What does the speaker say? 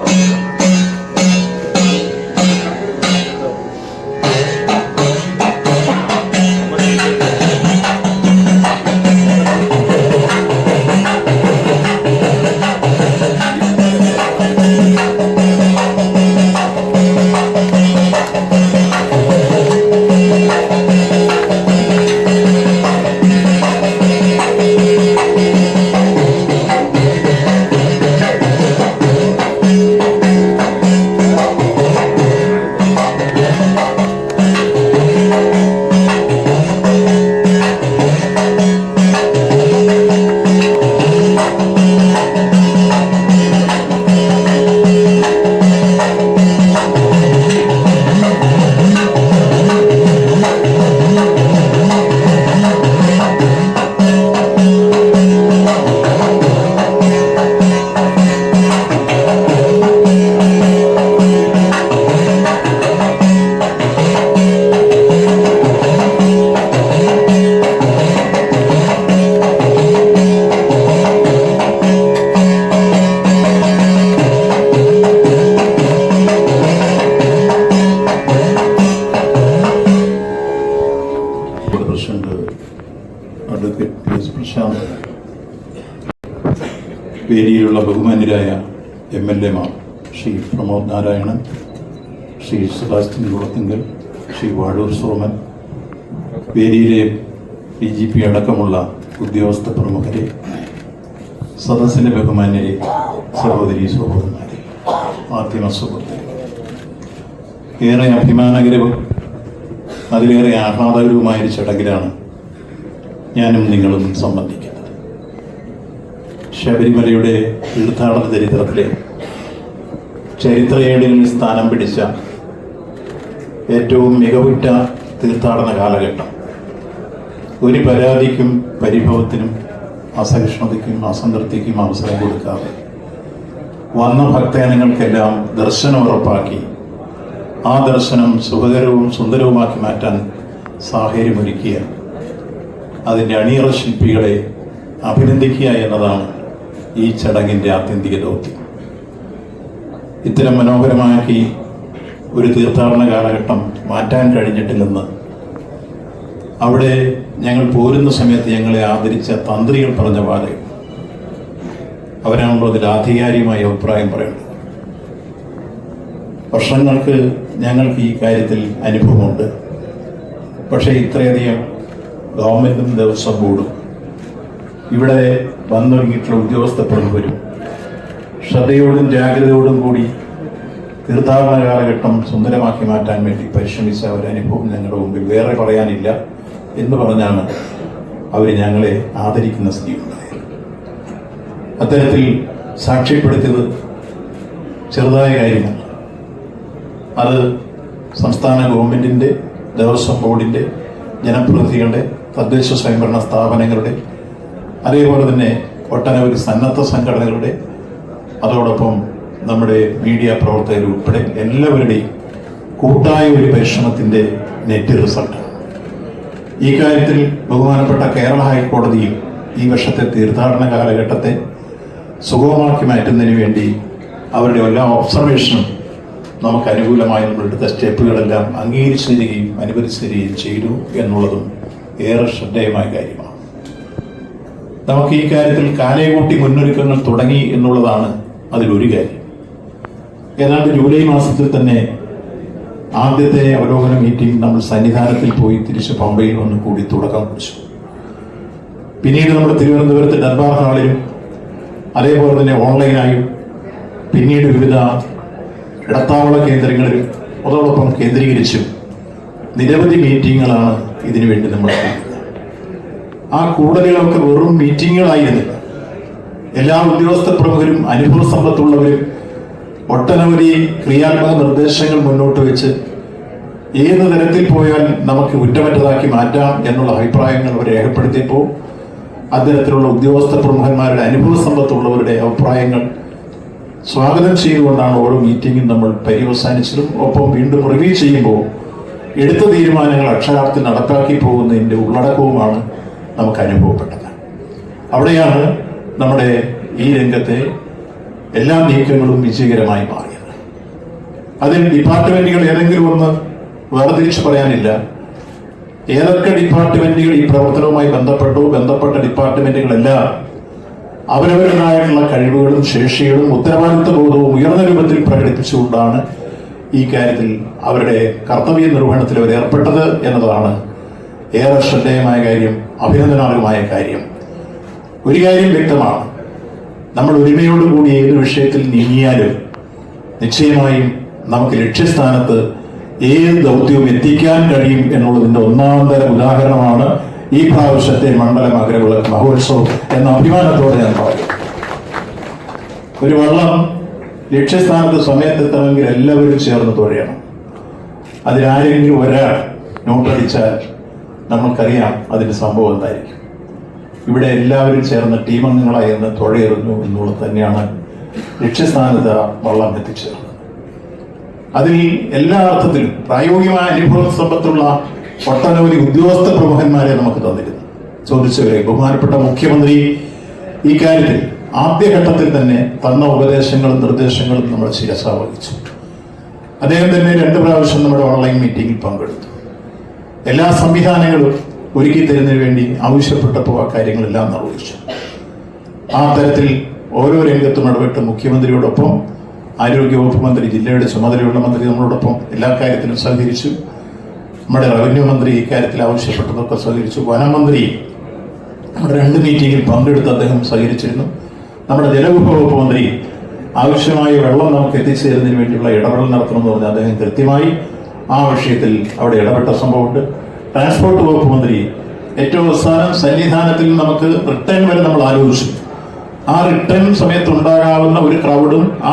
Oh. വേദിയിലുള്ള ബഹുമാന്യരായ M L എമാർ Shri Pramod Narayanan Shri Sebastian Kulathinkal Shri Vazhoor Soman വേദിയിലെ ഡി ജി പി അടക്കമുള്ള ഉദ്യോഗസ്ഥ പ്രമുഖരെ സദസ്സിലെ ബഹുമാന്യരെ സഹോദരി സഹോദരന്മാരെ മാധ്യമ സുഹൃത്തെ ഏറെ അഭിമാനകരവും അതിലേറെ ആഹ്ലാദകരവുമായ ഒരു ചടങ്ങിലാണ് ഞാനും നിങ്ങളും സംബന്ധിക്കുന്നത്. ശബരിമലയുടെ തീർത്ഥാടന ചരിത്രത്തിലെ ചരിത്രയേടിൽ സ്ഥാനം പിടിച്ച ഏറ്റവും മികവുറ്റ തീർത്ഥാടന കാലഘട്ടം. ഒരു പരാതിക്കും പരിഭവത്തിനും അസഹിഷ്ണുതയ്ക്കും അസംതൃപ്തിക്കും അവസരം കൊടുക്കാതെ വന്ന ഭക്തജനങ്ങൾക്കെല്ലാം ദർശനം ഉറപ്പാക്കി ആ ദർശനം സുഖകരവും സുന്ദരവുമാക്കി മാറ്റാൻ സാഹചര്യമൊരുക്കിയ അതിന്റെ അണിയറ ശില്പികളെ അഭിനന്ദിക്കുക എന്നതാണ് ഈ ചടങ്ങിന്റെ ആത്യന്തിക ദൗത്യം. ഇത്തരം മനോഹരമാക്കി ഒരു തീർത്ഥാടന കാലഘട്ടം മാറ്റാൻ കഴിഞ്ഞിട്ടില്ലെന്ന് അവിടെ ഞങ്ങൾ പോരുന്ന സമയത്ത് ഞങ്ങളെ ആദരിച്ച തന്ത്രികൾ പറഞ്ഞ പോലെ അവരാണല്ലോ അതിൽ ആധികാരികമായ അഭിപ്രായം പറയുന്നത് വർഷങ്ങൾക്ക് ഞങ്ങൾക്ക് ഈ കാര്യത്തിൽ അനുഭവമുണ്ട്. പക്ഷേ ഇത്രയധികം ഗവൺമെന്റും ദേവസ്വം ബോർഡും ഇവിടെ വന്നൊരുങ്ങിയിട്ടുള്ള ഉദ്യോഗസ്ഥ പ്രമുഖരും ശ്രദ്ധയോടും ജാഗ്രതയോടും കൂടി തീർത്ഥാടന കാലഘട്ടം സുന്ദരമാക്കി മാറ്റാൻ വേണ്ടി പരിശ്രമിച്ച ഒരനുഭവം ഞങ്ങളുടെ മുമ്പിൽ വേറെ പറയാനില്ല എന്ന് പറഞ്ഞാണ് അവർ ഞങ്ങളെ ആദരിക്കുന്ന സ്ഥിതി ഉണ്ടായത്. അത്തരത്തിൽ സാക്ഷ്യപ്പെടുത്തിയത് ചെറുതായ കാര്യമല്ല അത് സംസ്ഥാന ഗവൺമെന്റിന്റെ ദേവസ്വം ബോർഡിന്റെ ജനപ്രതിനിധികളുടെ തദ്ദേശ സ്വയംഭരണ സ്ഥാപനങ്ങളുടെ അതേപോലെ തന്നെ ഒട്ടനവധി സന്നദ്ധ സംഘടനകളുടെ അതോടൊപ്പം നമ്മുടെ മീഡിയ പ്രവർത്തകർ ഉൾപ്പെടെ എല്ലാവരുടെയും കൂട്ടായ ഒരു പരിശ്രമത്തിന്റെ നെറ്റ് റിസൾട്ട് ഈ കാര്യത്തിൽ ബഹുമാനപ്പെട്ട കേരള ഹൈക്കോടതിയും ഈ വർഷത്തെ തീർത്ഥാടന കാലഘട്ടത്തെ സുഗമമാക്കി മാറ്റുന്നതിന് വേണ്ടി അവരുടെ എല്ലാ ഒബ്സർവേഷനും നമുക്ക് അനുകൂലമായി നമ്മളെടുത്ത സ്റ്റെപ്പുകളെല്ലാം അംഗീകരിച്ചു തരികയും അനുവദിച്ചു തരികയും ചെയ്തു എന്നുള്ളതും ഏറെ ശ്രദ്ധേയമായ കാര്യമാണ്. നമുക്ക് ഈ കാര്യത്തിൽ കാലേകൂട്ടി മുന്നൊരുക്കങ്ങൾ തുടങ്ങി എന്നുള്ളതാണ് അതിലൊരു കാര്യം ഏതാണ്ട് ജൂലൈ മാസത്തിൽ തന്നെ ആദ്യത്തെ അവലോകന മീറ്റിംഗ് നമ്മൾ സന്നിധാനത്തിൽ പോയി തിരിച്ച് പമ്പയിൽ വന്ന് കൂടി തുടക്കം കുറിച്ചു പിന്നീട് നമ്മൾ തിരുവനന്തപുരത്ത് ദർബാർ ഹാളിലും അതേപോലെ തന്നെ ഓൺലൈനായും പിന്നീട് വിവിധ ഇടത്താവള കേന്ദ്രങ്ങളിലും അതോടൊപ്പം കേന്ദ്രീകരിച്ചും നിരവധി മീറ്റിങ്ങുകളാണ് ഇതിനുവേണ്ടി നമ്മൾ. ആ കൂടലുകളൊക്കെ വെറും മീറ്റിങ്ങുകളായിരുന്നില്ല എല്ലാ ഉദ്യോഗസ്ഥ പ്രമുഖരും അനുഭവ സമ്പത്തുള്ളവരും ഒട്ടനവധി ക്രിയാത്മക നിർദ്ദേശങ്ങൾ മുന്നോട്ട് വെച്ച് ഏത് തരത്തിൽ പോയാൽ നമുക്ക് കുറ്റമറ്റതാക്കി മാറ്റാം എന്നുള്ള അഭിപ്രായങ്ങൾ അവർ രേഖപ്പെടുത്തിയപ്പോൾ അത്തരത്തിലുള്ള ഉദ്യോഗസ്ഥ പ്രമുഖന്മാരുടെ അനുഭവ സമ്പത്തുള്ളവരുടെ അഭിപ്രായങ്ങൾ സ്വാഗതം ചെയ്തുകൊണ്ടാണ് ഓരോ മീറ്റിങ്ങും നമ്മൾ പര്യവസാനിച്ചതും. ഒപ്പം വീണ്ടും റിവ്യൂ ചെയ്യുമ്പോൾ എടുത്ത തീരുമാനങ്ങൾ അക്ഷരാർത്ഥത്തിൽ നടപ്പാക്കി പോകുന്നതിന്റെ ഉള്ളടക്കവുമാണ് നമുക്ക് അനുഭവപ്പെട്ടത് അവിടെയാണ് നമ്മുടെ ഈ രംഗത്തെ എല്ലാ നീക്കങ്ങളും വിജയകരമായി മാറിയത്. അതിൽ ഡിപ്പാർട്ട്മെന്റുകൾ ഏതെങ്കിലും ഒന്ന് വേർതിരിച്ച് പറയാനില്ല. ഏതൊക്കെ ഡിപ്പാർട്ട്മെന്റുകൾ ഈ പ്രവർത്തനവുമായി ബന്ധപ്പെട്ടു ബന്ധപ്പെട്ട ഡിപ്പാർട്ട്മെന്റുകളെല്ലാം അവരവരുടേതായിട്ടുള്ള കഴിവുകളും ശേഷികളും ഉത്തരവാദിത്വ ബോധവും ഉയർന്ന രൂപത്തിൽ പ്രകടിപ്പിച്ചുകൊണ്ടാണ് ഈ കാര്യത്തിൽ അവരുടെ കർത്തവ്യ നിർവഹണത്തിൽ അവർ ഏർപ്പെട്ടത് എന്നതാണ് ഏറെ ശ്രദ്ധേയമായ കാര്യം അഭിനന്ദനാർഹമായ കാര്യം. ഒരു കാര്യം വ്യക്തമാണ്. നമ്മൾ ഒരുമയോടുകൂടി ഏത് വിഷയത്തിൽ നീങ്ങിയാലും നിശ്ചയമായും നമുക്ക് ലക്ഷ്യസ്ഥാനത്ത് ഏത് ദൗത്യവും എത്തിക്കാൻ കഴിയും എന്നുള്ളതിന്റെ ഒന്നാം തരം ഉദാഹരണമാണ് ഈ പ്രാവശ്യത്തെ മണ്ഡലം അഗ്രവിളക്ക് മഹോത്സവം എന്ന അഭിമാനത്തോടെ ഞാൻ പറയും ഒരു വള്ളം ലക്ഷ്യസ്ഥാനത്ത് സമയത്തെത്തണമെങ്കിൽ എല്ലാവരും ചേർന്ന് തുഴയണം. അതിലാരെങ്കിലും ഒരാൾ നോട്ടടിച്ചാൽ നമ്മൾക്കറിയാം അതിന്റെ സംഭവം എന്തായിരിക്കും. ഇവിടെ എല്ലാവരും ചേർന്ന് ടീം അംഗങ്ങളായി എന്ന് തുഴയെറിഞ്ഞു എന്നുള്ളത് തന്നെയാണ് ലക്ഷ്യസ്ഥാനത്ത് വള്ളം എത്തിച്ചേർന്നത്. അതിൽ എല്ലാ അർത്ഥത്തിലും പ്രായോഗികമായ അനുഭവ സമ്പത്തുള്ള ഒട്ടനവധി ഉദ്യോഗസ്ഥ പ്രമുഖന്മാരെ നമുക്ക് തന്നിരുന്നു. ചോദിച്ചവരെ ബഹുമാനപ്പെട്ട മുഖ്യമന്ത്രി ഈ കാര്യത്തിൽ ആദ്യഘട്ടത്തിൽ തന്നെ തന്ന ഉപദേശങ്ങളും നിർദ്ദേശങ്ങളും നമ്മൾ ശിരസ വഹിച്ചു അദ്ദേഹം തന്നെ രണ്ട് പ്രാവശ്യം നമ്മുടെ ഓൺലൈൻ മീറ്റിംഗിൽ പങ്കെടുത്തു. എല്ലാ സംവിധാനങ്ങളും ഒരുക്കി തരുന്നതിന് വേണ്ടി ആവശ്യപ്പെട്ടപ്പോൾ ആ കാര്യങ്ങളെല്ലാം നിർവഹിച്ചു ആ തരത്തിൽ ഓരോ രംഗത്തും ഇടപെട്ട് മുഖ്യമന്ത്രിയോടൊപ്പം ആരോഗ്യവകുപ്പ് മന്ത്രി ജില്ലയുടെ ചുമതലയുള്ള മന്ത്രി നമ്മളോടൊപ്പം എല്ലാ കാര്യത്തിലും സഹകരിച്ചു. നമ്മുടെ റവന്യൂ മന്ത്രി ഇക്കാര്യത്തിൽ ആവശ്യപ്പെട്ടതൊക്കെ സഹകരിച്ചു. വനമന്ത്രി നമ്മുടെ രണ്ട് മീറ്റിംഗിൽ പങ്കെടുത്ത് അദ്ദേഹം സഹകരിച്ചിരുന്നു. നമ്മുടെ ജലവിഭവ വകുപ്പ് മന്ത്രി ആവശ്യമായ വെള്ളം നമുക്ക് എത്തിച്ചേരുന്നതിന് വേണ്ടിയുള്ള ഇടപെടൽ നടത്തണമെന്ന് പറഞ്ഞ് അദ്ദേഹം കൃത്യമായി ആ വിഷയത്തിൽ അവിടെ ഇടപെട്ട സംഭവമുണ്ട്. ട്രാൻസ്പോർട്ട് വകുപ്പ് മന്ത്രി ഏറ്റവും അവസാനം സന്നിധാനത്തിൽ നമുക്ക് റിട്ടേൺ വരെ നമ്മൾ ആലോചിച്ചു. ആ റിട്ടേൺ സമയത്ത് ഉണ്ടാകാവുന്ന ഒരു ക്രൗഡും ആ